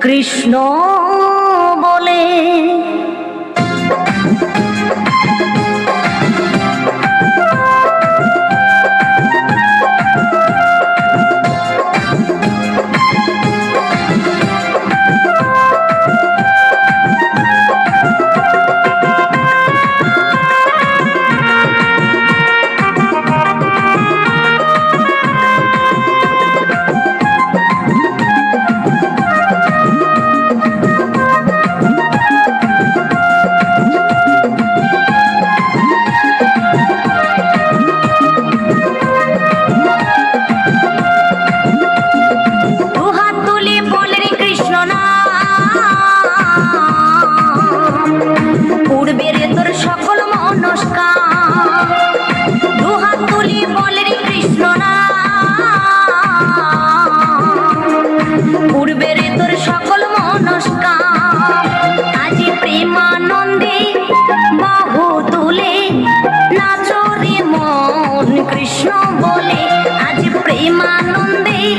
কৃষ্ণ বলে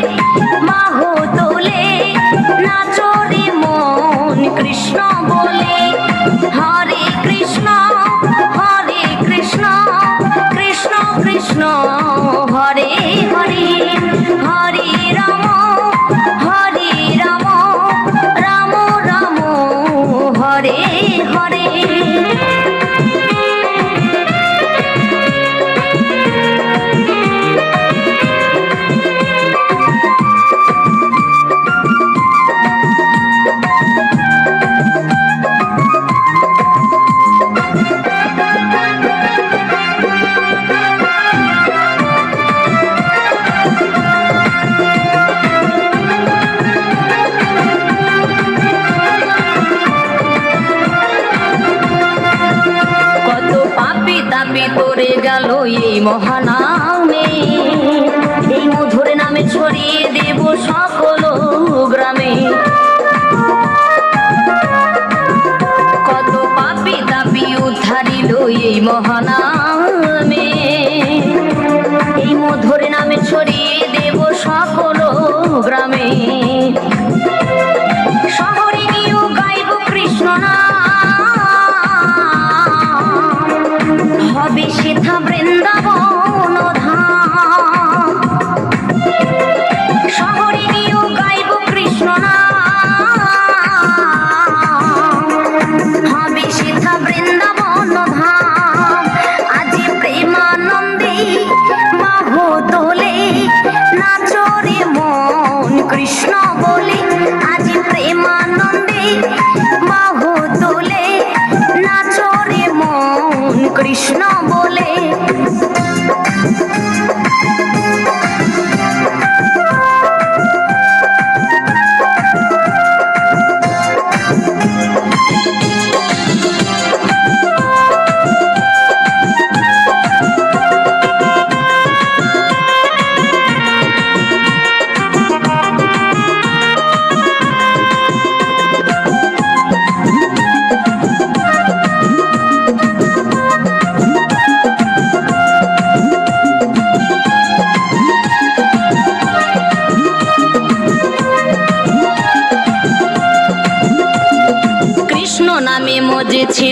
Thank you. ভিতরে গেল এই মহানামে। এই মধুর নামে ছড়িয়ে দেব সকল গ্রামে। কত পাপি তাপি উদ্ধারিল এই মহানামে। এই মধুর নামে ছড়িয়ে দেব সকল গ্রামে। বৃন্দাবন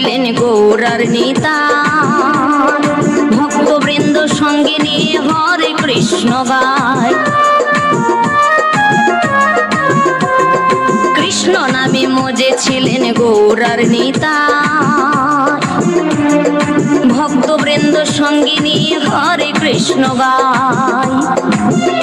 হলেন গৌরার নেতা, ভক্তবৃন্দ সঙ্গে নিয়ে হরে কৃষ্ণ গায়। কৃষ্ণ নামে মজে ছিলেন গৌরার নেতা, ভক্তবৃন্দ সঙ্গে নিয়ে হরে কৃষ্ণ গায়।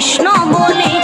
কৃষ্ণ বলে